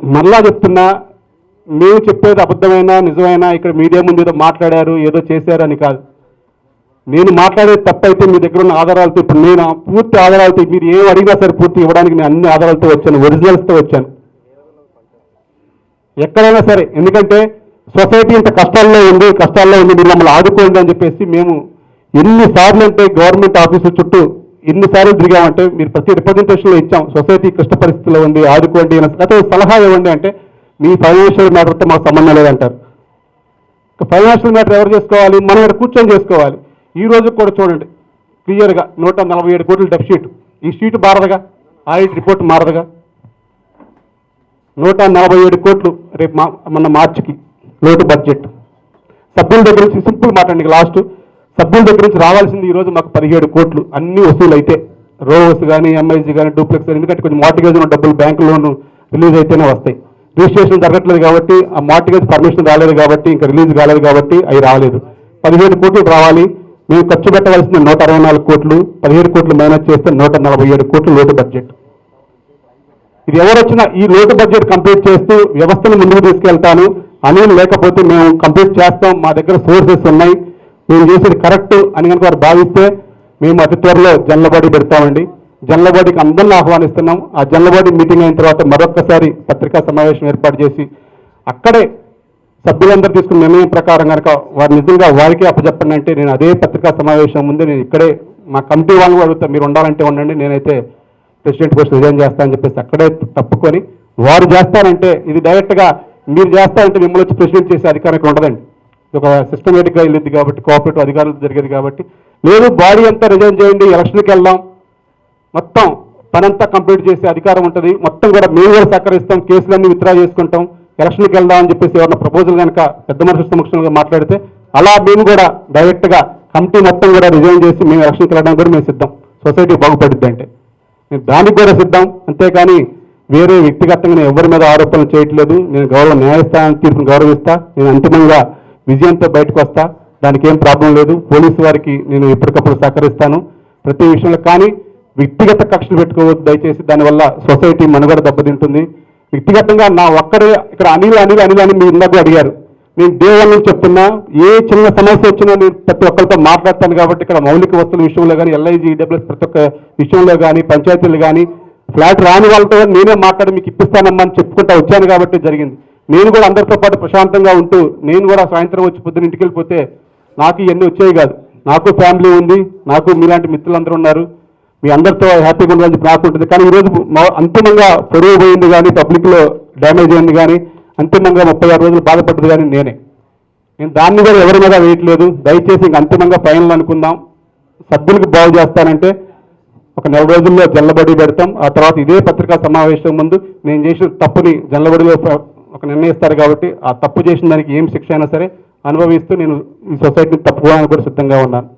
మరలా చెప్తున్నా మేము చెప్పేది అబద్ధమైనా నిజమైనా ఇక్కడ మీడియా ముందు ఏదో మాట్లాడారు ఏదో చేశారు అని కాదు. నేను మాట్లాడేది తప్పైతే మీ దగ్గర ఉన్న ఆధారాలతో ఇప్పుడు నేను పూర్తి ఆధారాలతో మీరు ఏం అడిగినా సరే పూర్తి ఇవ్వడానికి నేను అన్ని ఆధారాలతో వచ్చాను ఒరిజినల్స్తో వచ్చాను. ఎక్కడైనా సరే ఎందుకంటే సొసైటీ ఇంత కష్టాల్లో ఉంది కష్టాల్లో ఉంది మీరు మమ్మల్ని ఆదుకోండి అని చెప్పేసి మేము ఎన్నిసార్లు అంటే గవర్నమెంట్ ఆఫీసు చుట్టూ ఎన్నిసార్లు తిరిగామంటే మీరు ప్రతి రిప్రజెంటేషన్లో ఇచ్చాం. సొసైటీ కష్ట పరిస్థితిలో ఉంది ఆదుకోండి అని. లేకపోతే సలహా ఇవ్వండి అంటే మీ ఫైనాన్షియల్ మ్యాటర్తో మాకు సంబంధం లేదంటారు. ఫైనాన్షియల్ మ్యాటర్ ఎవరు చేసుకోవాలి? మనం ఇక్కడ కూర్చొని చేసుకోవాలి. ఈ రోజు కూడా చూడండి. క్లియర్గా నూట నలభై ఏడు కోట్ల డెఫిషిట్ ఈ షీట్ మారదుగా? ఆడిట్ రిపోర్ట్ మారదుగా? నూట నలభై ఏడు కోట్లు రేపు మా మన మార్చికి లోటు బడ్జెట్ సభ్యుల దగ్గర నుంచి సింపుల్ మాట్లాడండి. లాస్ట్ సభ్యుల దగ్గర నుంచి రావాల్సింది ఈరోజు మాకు పదిహేడు కోట్లు. అన్ని వసూలు అయితే రోవర్స్ కానీ ఎంఐజీ కానీ డూప్లెక్స్ కానీ ఎందుకంటే కొంచెం మార్టిగేజ్ ఉన్న డబ్బులు బ్యాంకు లోన్ రిలీజ్ అయితేనే వస్తాయి. రిజిస్ట్రేషన్ జరగట్లేదు కాబట్టి ఆ మార్టిగేజ్ పర్మిషన్ రాలేదు కాబట్టి ఇంకా రిలీజ్ కాలేదు కాబట్టి అవి రాలేదు. పదిహేడు కోట్లు రావాలి. మేము ఖర్చు పెట్టవలసిన నూట అరవై నాలుగు కోట్లు. పదిహేడు కోట్లు మైనస్ చేస్తే నూట నలభై ఏడు కోట్లు లోటు బడ్జెట్. ఇది ఎవరు వచ్చినా ఈ లోటు బడ్జెట్ కంప్లీట్ చేస్తూ వ్యవస్థను ముందుకు తీసుకెళ్తాను. అనేది లేకపోతే మేము కంప్లీట్ చేస్తాం. మా దగ్గర సోర్సెస్ ఉన్నాయి. మేము చేసేది కరెక్ట్ అని కనుక వారు భావిస్తే మేము అతి త్వరలో జనలబాడి పెడతామండి. జనలబాడికి అందరిని ఆహ్వానిస్తున్నాం. ఆ జనలబాడి మీటింగ్ అయిన తర్వాత మరొక్కసారి పత్రికా సమావేశం ఏర్పాటు చేసి అక్కడే సభ్యులందరూ తీసుకున్న నిర్ణయం ప్రకారం కనుక వారు నిజంగా వారికే అప్పచెప్పండి అంటే నేను అదే పత్రికా సమావేశం ముందు నేను ఇక్కడే మా కమిటీ వాళ్ళని అడుగుతా మీరు ఉండాలంటే ఉండండి నేనైతే ప్రెసిడెంట్ పోస్ట్ రిజైన్ చేస్తానని చెప్పేసి అక్కడే తప్పుకొని వారు చేస్తారంటే ఇది డైరెక్ట్గా మీరు చేస్తారంటే మిమ్మల్ని వచ్చి ప్రెసిడెంట్ చేసే అధికారం ఇక్కడ ఉండదండి. ఒక సిస్టమేటిక్గా వెళ్ళింది కాబట్టి కోఆపరేటివ్ అధికారులతో జరిగేది కాబట్టి లేదు బాడీ అంతా రిజైన్ చేయండి ఎలక్షన్కి వెళ్దాం. మొత్తం పనంతా కంప్లీట్ చేసే అధికారం ఉంటుంది. మొత్తం కూడా మేము కూడా సహకరిస్తాం కేసులన్నీ విత్డ్రా చేసుకుంటాం. ఎలక్షన్కి వెళ్దాం అని చెప్పేసి ఎవరైనా ప్రపోజల్ కనుక పెద్ద మనుషుల సమక్షంలో మాట్లాడితే అలా మేము కూడా డైరెక్ట్గా కమిటీ మొత్తం కూడా రిజైన్ చేసి మేము ఎలక్షన్కి వెళ్ళడానికి కూడా మేము సిద్ధం. సొసైటీ బాగుపడుద్ది అంటే. నేను దానికి కూడా సిద్ధం. అంతేకాని వేరే వ్యక్తిగతంగా నేను ఎవరి మీద ఆరోపణలు చేయట్లేదు. నేను గౌరవ న్యాయస్థానం తీర్పును గౌరవిస్తా. నేను అంతిమంగా విజయంతో బయటకు వస్తా. దానికి ఏం ప్రాబ్లం లేదు. పోలీసు వారికి నేను ఎప్పటికప్పుడు సహకరిస్తాను. ప్రతి విషయంలో కానీ వ్యక్తిగత కక్షలు పెట్టుకోవద్దు. దయచేసి దానివల్ల సొసైటీ మనుగడ దెబ్బతింటుంది. వ్యక్తిగతంగా నా ఒక్కడే ఇక్కడ అనిల్ అనిల్ అనిల్ అని మీరు ఇందాక అడిగారు. నేను డే నుంచి చెప్తున్నా ఏ చిన్న సమస్య వచ్చినా నేను ప్రతి ఒక్కరితో మాట్లాడతాను కాబట్టి ఇక్కడ మౌలిక వస్తువుల విషయంలో కానీ ఎల్ఐజీ ఈడబ్ల్యూఎస్ ప్రతి ఒక్క విషయంలో కానీ పంచాయతీలు కానీ ఫ్లాట్ రాని వాళ్ళతో నేనే మాట్లాడి మీకు ఇప్పిస్తానమ్మా అని చెప్పుకుంటా వచ్చాను కాబట్టి జరిగింది. నేను కూడా అందరితో పాటు ప్రశాంతంగా ఉంటూ నేను కూడా సాయంత్రం వచ్చి పొద్దున ఇంటికి వెళ్ళిపోతే నాకు ఇవన్నీ వచ్చేవి కాదు. నాకు ఫ్యామిలీ ఉంది నాకు మీలాంటి మిత్రులందరూ ఉన్నారు. మీ అందరితో హ్యాపీగా ఉండాలని చెప్పి నాకు ఉంటుంది. కానీ ఈరోజు అంతిమంగా పొరుగు పోయింది కానీ పబ్లిక్లో డ్యామేజ్ అయింది కానీ అంతిమంగా ముప్పై ఆరు రోజులు బాధపడ్డది కానీ నేనే. నేను దాన్ని కూడా ఎవరి మీద వేయట్లేదు. దయచేసి ఇంక అంతిమంగా ఫైనల్ అనుకుందాం. సభ్యులకు బాగు చేస్తానంటే ఒక నెల రోజుల్లో జల్లబడి పెడతాం. ఆ తర్వాత ఇదే పత్రికా సమావేశం ముందు నేను చేసిన తప్పుని జల్లబడిలో ఒక నిర్ణయిస్తారు కాబట్టి ఆ తప్పు చేసిన దానికి ఏం శిక్ష అయినా సరే అనుభవిస్తూ నేను ఈ సొసైటీని తప్పుకోవడానికి కూడా సిద్ధంగా ఉన్నాను.